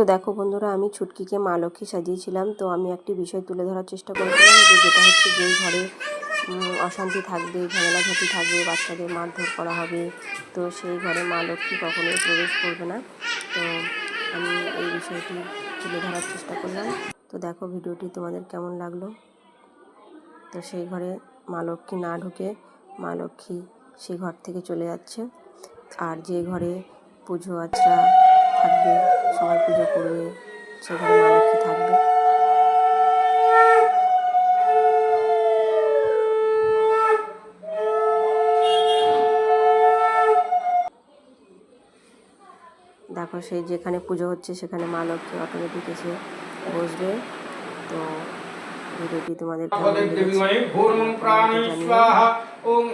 তো দেখো বন্ধুরা, আমি ছুটকিকে মা লক্ষ্মী সাজিয়েছিলাম। তো আমি একটি বিষয় তুলে ধরার চেষ্টা করেছিলাম যে যেটা হচ্ছে যেই ঘরে অশান্তি থাকবে, ঝামেলাঝাটি থাকবে, বাচ্চাদের মারধর করা হবে, তো সেই ঘরে মা লক্ষ্মী কখনোই প্রবেশ করবে না। তো আমি এই বিষয়টি তুলে ধরার চেষ্টা করলাম। তো দেখো ভিডিওটি তোমাদের কেমন লাগল? তো সেই ঘরে মা লক্ষ্মী না ঢুকে মা লক্ষ্মী সেই ঘর থেকে চলে যাচ্ছে। আর যে ঘরে পুজো আচরা থাকবে হচ্ছে ঘরে মা লক্ষ্মী থাকবে। দেখো সেই যেখানে পুজো হচ্ছে সেখানে মা লক্ষ্মী অটোমেটিক এসে বসবে। তো ভিডিওটি তোমাদের ওম